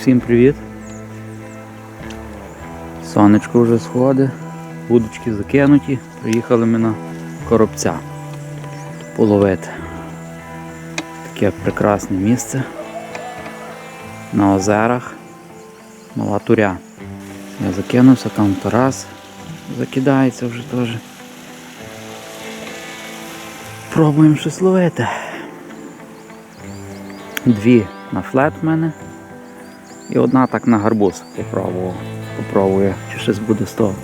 Всім привіт. Сонечко вже сходить, вудочки закинуті, приїхали ми на коробця половити. Таке прекрасне місце. На озерах. Мала туря. Я закинувся, там Тарас закидається вже теж. Пробуємо щось ловити. Дві на флет в мене. І одна так на гарбуз попробував. Попробую, чи щось буде з того.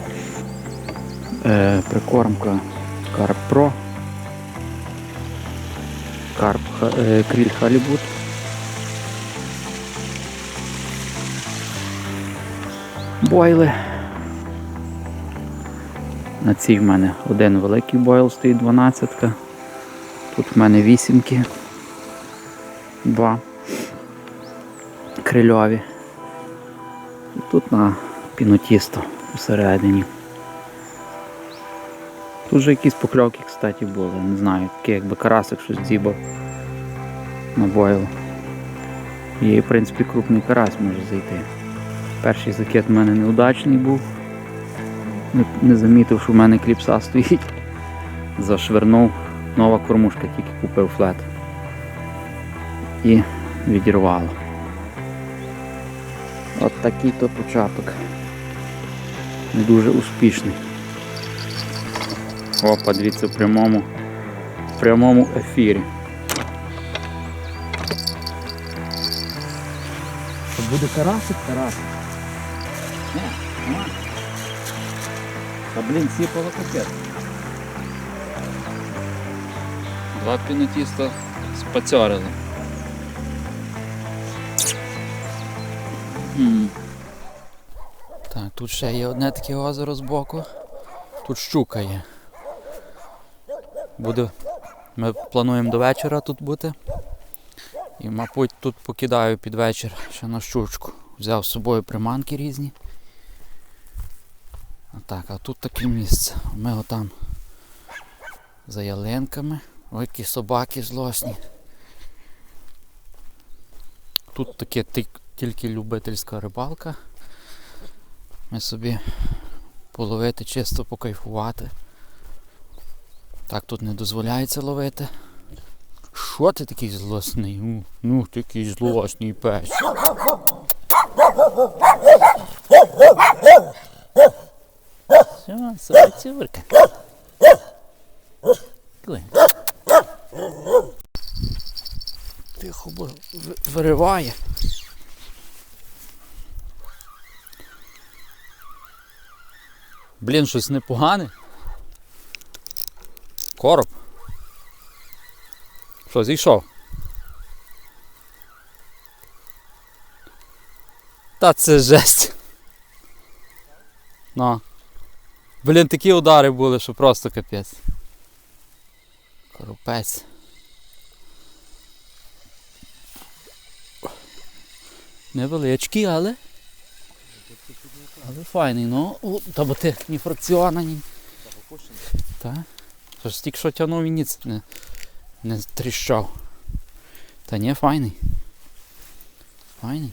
Е, прикормка Карп Про. Карп е, кріль халібут. Бойли. На цій в мене один великий бойл стоїть 12. Тут в мене вісімки. Два крильові. Тут на пінотісто всередині. Тут же якісь покльовки, кстати, були. Не знаю, такі якби карасик щось дзібав на бойл. І, в принципі, крупний карась може зайти. Перший закид в мене неудачний був. Не, не замітив, що в мене кліпса стоїть. Зашвернув. Нова кормушка, тільки купив флет. І відірвало. От такий то початок. Не дуже успішний. Опа, дивіться в прямому, в прямому ефірі. Що буде карасик, карасик? Ні, нема. Та блін, сіпало капець. Два пінотіста спацьорили. Так, тут ще є одне таке озеро збоку. Тут щука є. Буде. Ми плануємо до вечора тут бути. І, мабуть, тут покидаю під вечір ще на щучку. Взяв з собою приманки різні. А так, а тут таке місце. Ми отам за ялинками. Ой, які собаки злосні. Тут таке ти- тільки любительська рибалка. Ми собі половити, чисто покайфувати. Так тут не дозволяється ловити. Що ти такий злосний? Ну, ну такий злосний пес. Все, собацюрка. Клин. Тихо, бо вириває. Блін, щось непогане. Короб. Що, зійшов? Та це жесть. Ну. Блін, такі удари були, що просто капець. Коропець. Невеличкий, але. Але файний, ну. О, Та бо ти ні фракціона, ні. Так. Що ж тільки що тягнув і ніц не, не тріщав. Та ні, файний. Файний.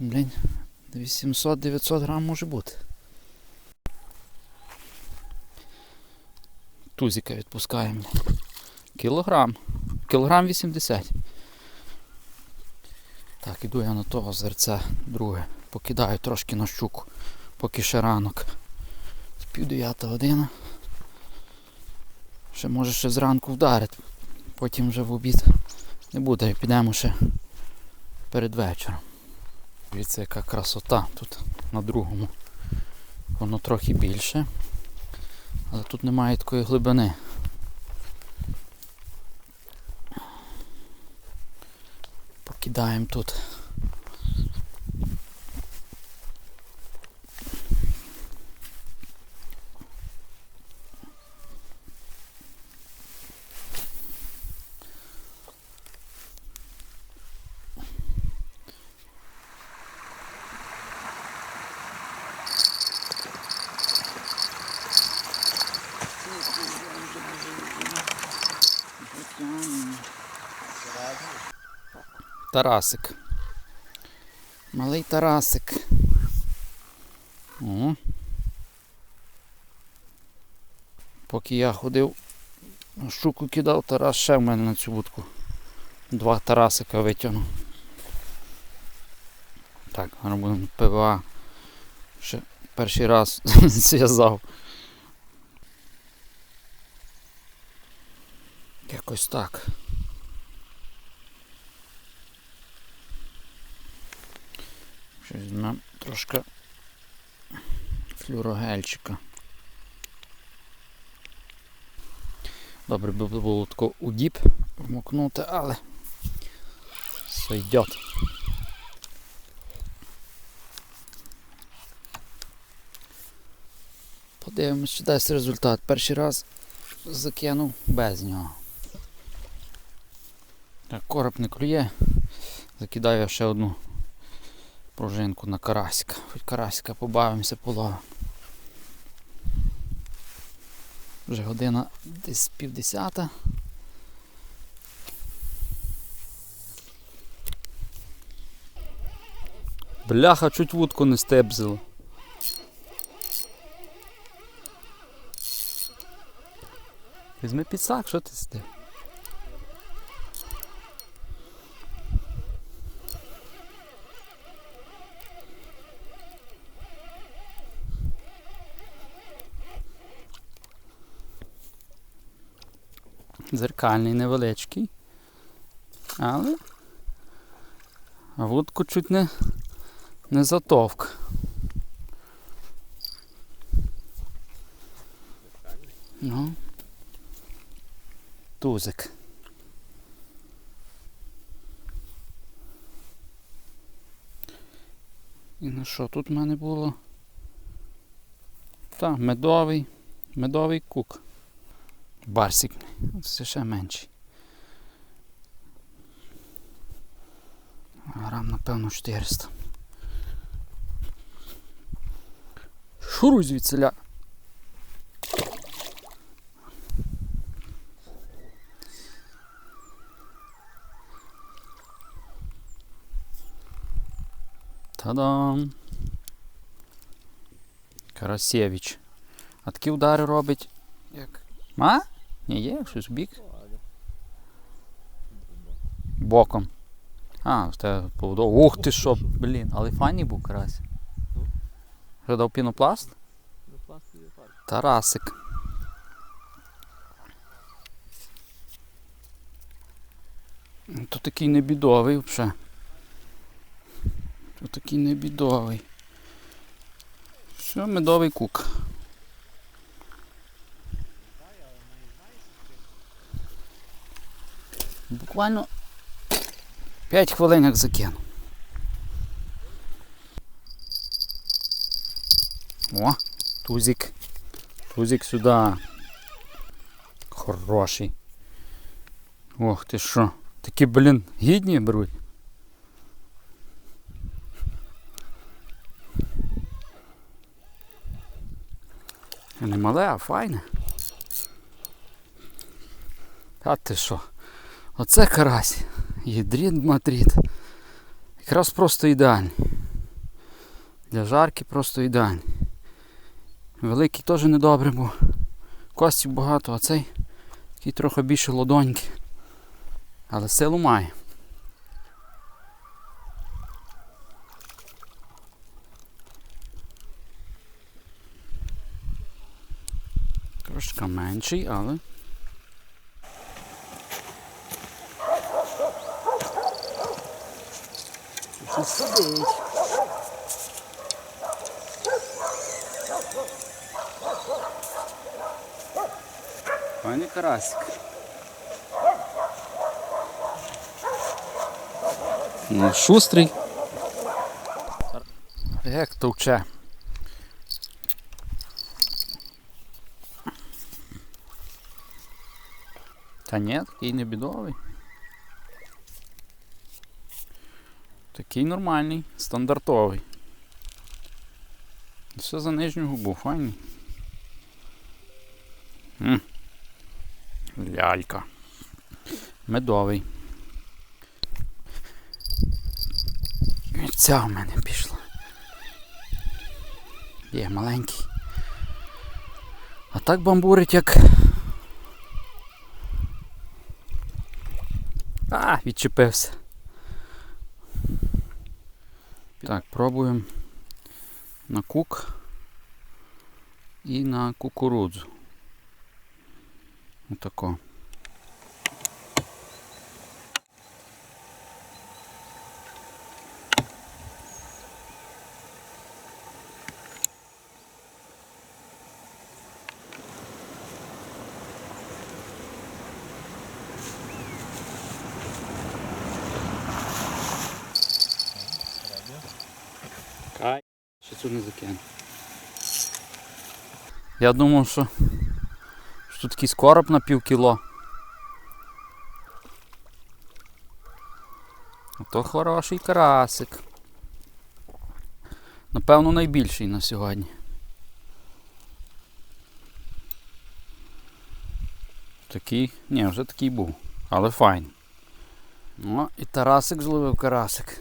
Блін, 800-900 грам може бути. Тузика відпускаємо. Кілограм. Кілограм 80. Так, іду я на того зерця друге. Покидаю трошки на щуку, поки ще ранок. З пів дев'ята година. Ще може ще зранку вдарити. Потім вже в обід не буде, підемо ще перед вечором. Дивіться, яка красота тут на другому. Воно трохи більше. Але тут немає такої глибини. Покидаємо тут. Тарасик. Малий Тарасик. О. Поки я ходив, щуку кидав, Тарас ще в мене на цю вудку. Два Тарасика витягнув. Так, зараз будемо ПВА. Ще перший раз зв'язав. Якось так. Щось візьмемо трошки флюрогельчика. Добре би було тако у діп вмокнути, але сойдет. Подивимось, чи дасть результат. Перший раз закинув без нього. Так, короб не клює. Закидаю ще одну пружинку на карасика. Хоч карасика побавимося половимо. Вже година десь півдесята. Бляха, чуть вудку не стебзило. Візьми підсак, що ти сидиш? Зеркальний невеличкий. Але вудку чуть не, не затовк. Ну. Тузик. І на що тут в мене було? Та, медовий, медовий кук. Барсик. Це ще менший. Грам, напевно, 400. Шуруй звідсиля. Та-дам! Карасєвич. А такі удари робить. Як? А? Ні, є щось в бік. Боком. А, в тебе поводок. Ух ти що, блін, але файний був карась. Що дав пінопласт? Тарасик. То такий небідовий взагалі. То такий небідовий. Що, медовий кук. Буквально 5 хвилин як закину. О, тузик. Тузик сюди. Хороший. Ох ти що. Такі, блін, гідні беруть. Не мале, а файне. А ти що? Оце карась. Єдріт матріт. Якраз просто ідеальний. Для жарки просто ідеальний. Великий теж недобре, бо костів багато, а цей такий трохи більше ладоньки. Але силу має. Трошки менший, але Щось сидить. Пані карасик. Ну, шустрий. Як товче. Та ні, такий не бідовий. Такий нормальний, стандартовий. Все за нижню губу, файний. М. Лялька. Медовий. Живця в мене пішло. Є маленький. А так бамбурить як. А, відчепився. Так, пробуємо на кук і на кукурудзу. Отако. Кай. Ще цю не закину. Я думав, що, що тут такий скороб на пів кіло. То хороший карасик. Напевно, найбільший на сьогодні. Такий, ні, вже такий був, але файн. Ну, і Тарасик зловив карасик.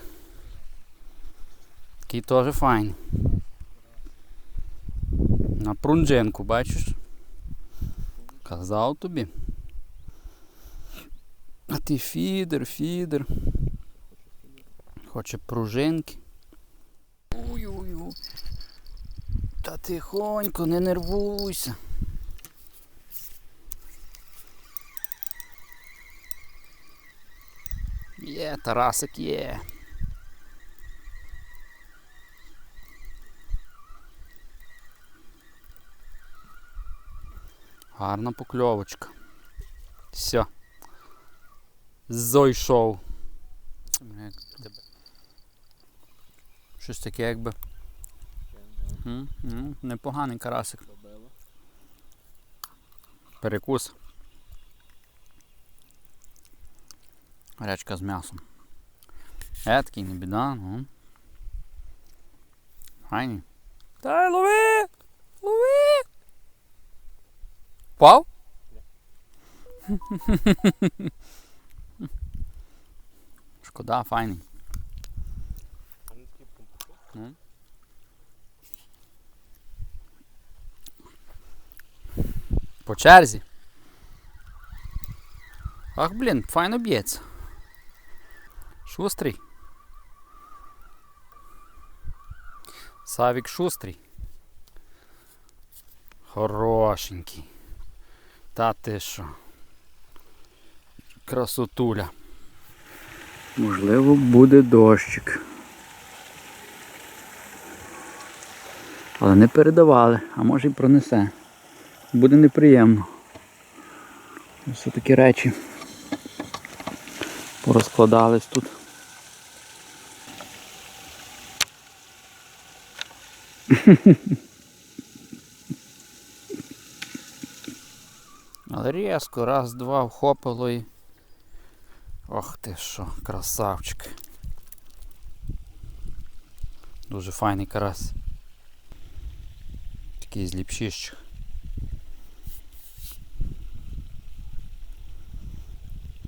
Такий теж файн. На прунженку, бачиш? Казав тобі. А ти фідер, фідер. Хоче пружинки. Ой-ой-ой. Та тихонько, не нервуйся. Є, Тарасик є. Гарна покльовочка. Все. Зойшов. Тебе? Щось таке якби. М, м, Непоганий карасик. Перекус. Речка з м'ясом. Е, такий не біда, ну. Дай лови! Лови! Впав? Шкода, файний. Ну. По черзі. Ах, блін, файно б'ється. Шустрий. Савік шустрий. Хорошенький. Та ти що? Красотуля. Можливо, буде дощик. Але не передавали, а може й пронесе. Буде неприємно. Ось такі речі порозкладались тут. Різко, раз, два вхопило і. Ох ти що, красавчик. Дуже файний карась. Такий з ліпшищих.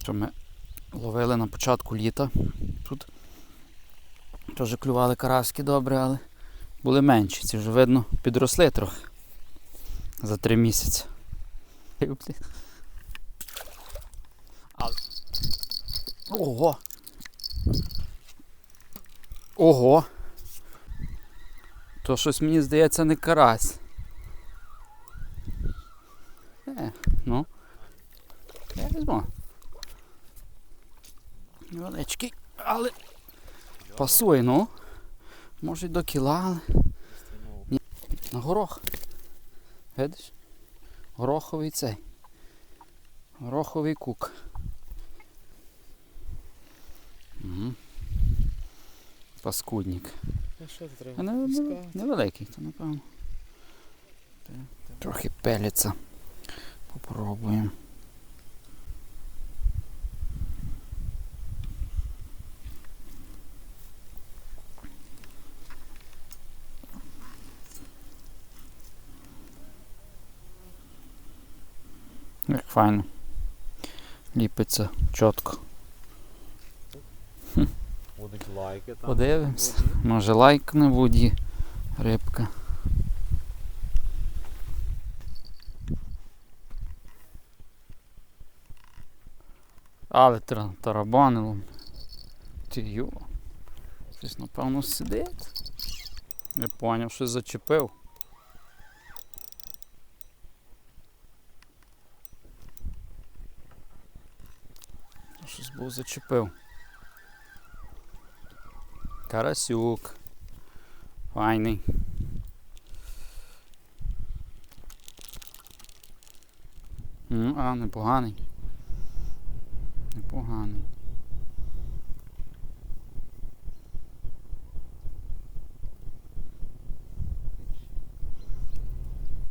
Що ми ловили на початку літа. Тут теж клювали караски добре, але були менші. Ці вже видно підросли трохи за три місяці. Але... Ого! Ого! То щось мені здається не карась. Е, ну. Я візьму. Невеличкий, але пасує, ну. Може й до кіла, але. Ні. На горох. Видиш? Гороховий цей. Гороховий кук. Угу. Паскудник. А що це треба? не, не, невеликий, то напевно. Трохи пелиться. Попробуємо. Як файно. Ліпиться чітко. Будуть лайки там. Подивимось. Може лайк на воді, рибка. Але тарабанило. Ти йо. Щось напевно сидить. Я поняв, що зачепив. Щось був зачепив. Карасюк. Файний. М, А, непоганий. Непоганий.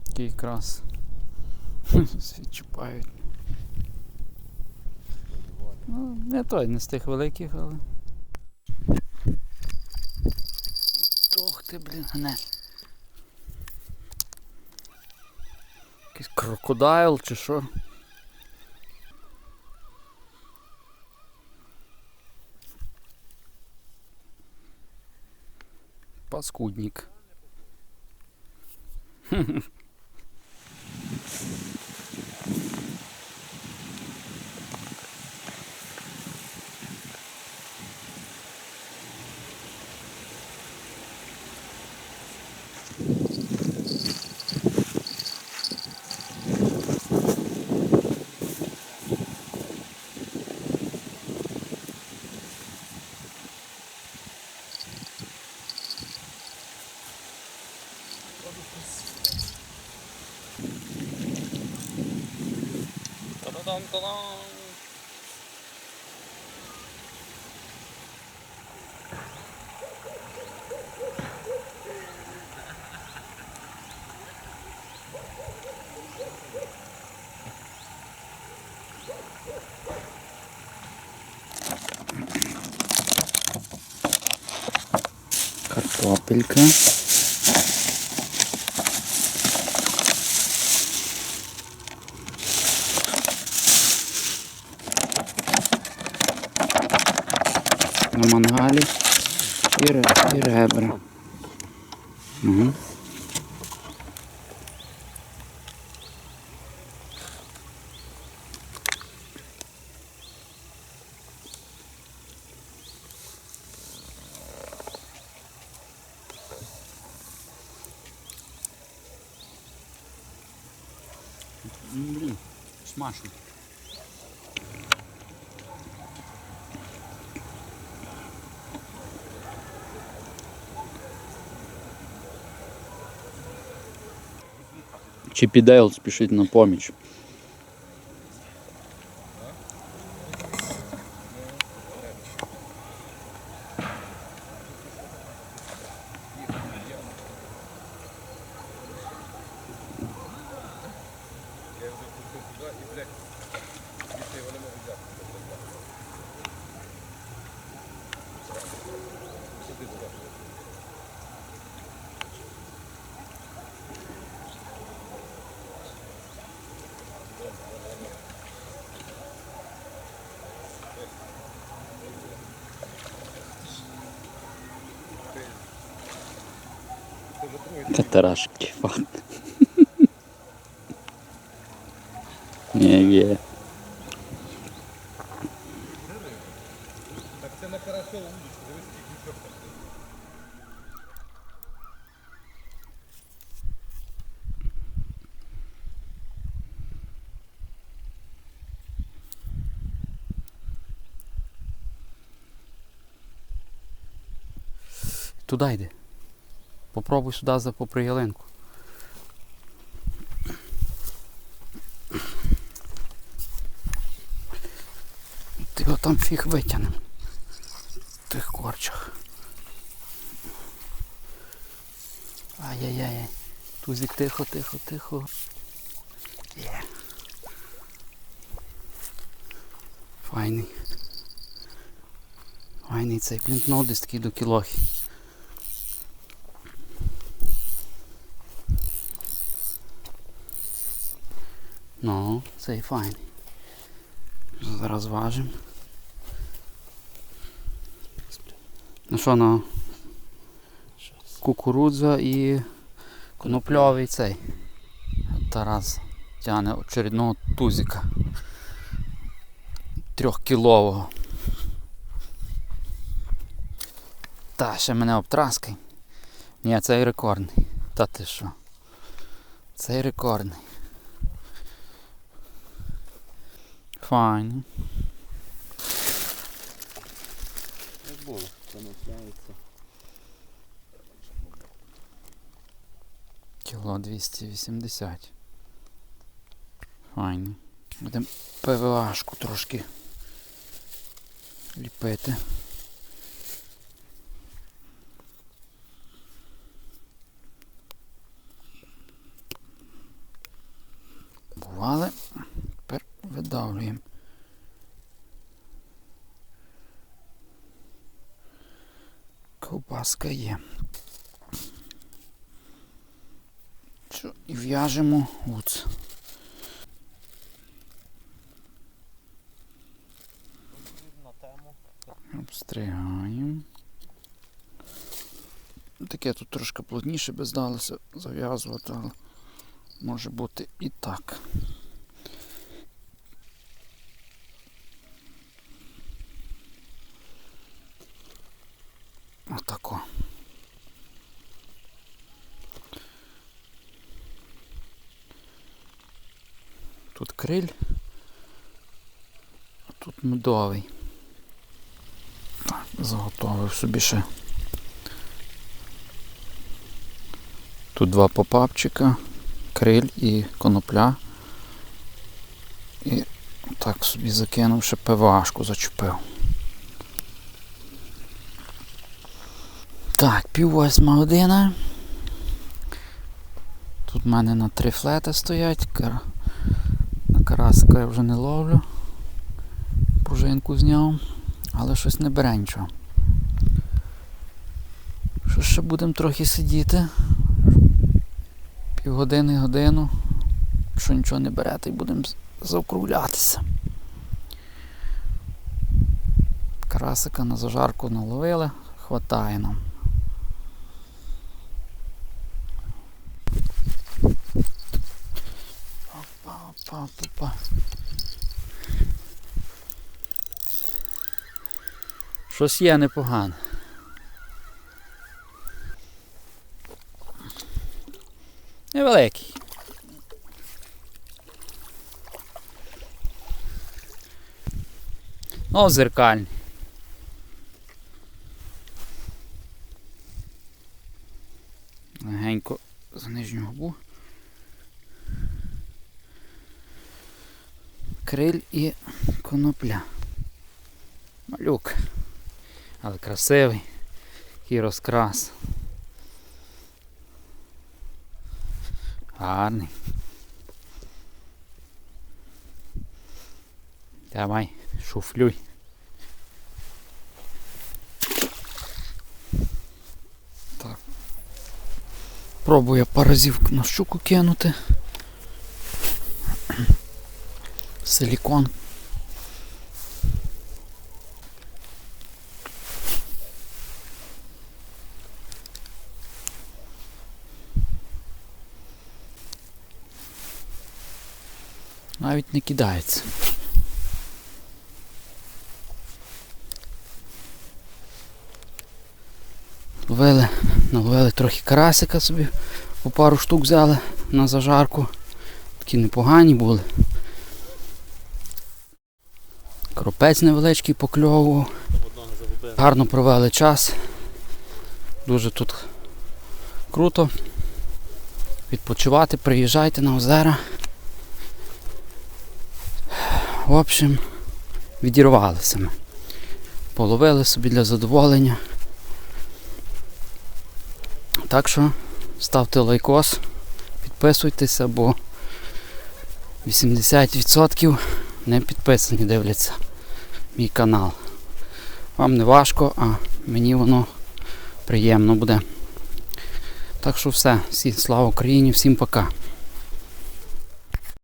Такий якраз. Всі чіпають. Ну, не той, не з тих великих, але. Ох ти, блін, не. Якийсь крокодайл чи що? Паскудник. Картопелька. смачно. Чіпі Дейл спішить на поміч. Катарашки фан. Ні, є. Так це на карасьову удочку, дивись, який крючок там. Туди йди. Попробуй сюди за попри. Ти його там фіг витягнем. В тих корчах. Ай-яй-яй. Тузик тихо, тихо, тихо. Є. Файний. Файний цей плінтнол десь такий до кілохи. Ну, цей файний. Зараз важимо. Ну що, на кукурудза і конопльовий цей. Тарас тягне очередного тузика. Трьохкілового. Та, ще мене обтраскай. Ні, цей рекордний. Та ти що? Цей рекордний. Файно. Як було, конопляється. Кіло 280. Файно. Будемо ПВАшку трошки ліпити. Тепер видавлюємо. Ковбаска є. Що, і в'яжемо гуц. Обстригаємо. Таке тут трошки плотніше би здалося зав'язувати, але може бути і так. Отако. Тут криль, а тут медовий. Так, заготовив собі ще. Тут два попапчика, криль і конопля. І так собі закинув ще ПВАшку зачепив. Так, пів восьма година. Тут в мене на три флети стоять. Кар... Карасика я вже не ловлю. Пружинку зняв, але щось не бере нічого. Що ще будемо трохи сидіти? Півгодини, годину. Якщо нічого не бере, то й будемо заокруглятися. Карасика на зажарку наловили, хватає нам. Опа, опа, опа. Щось є непогане. Невеликий. Ну, зеркальний. Легенько за нижню губу. Криль і конопля. Малюк. Але красивий. Який розкрас. Гарний. Давай, шуфлюй. Так. Пробую пару разів на щуку кинути. Силікон. Навіть не кидається. Ловили, наловили трохи карасика собі, по пару штук взяли на зажарку. Такі непогані були. Кропець невеличкий покльовував. Гарно провели час. Дуже тут круто. Відпочивати, приїжджайте на озера. В общем, відірвалися ми. Половили собі для задоволення. Так що ставте лайкос, підписуйтеся, бо 80% не підписані дивляться мій канал. Вам не важко, а мені воно приємно буде. Так що все, всі слава Україні, всім пока.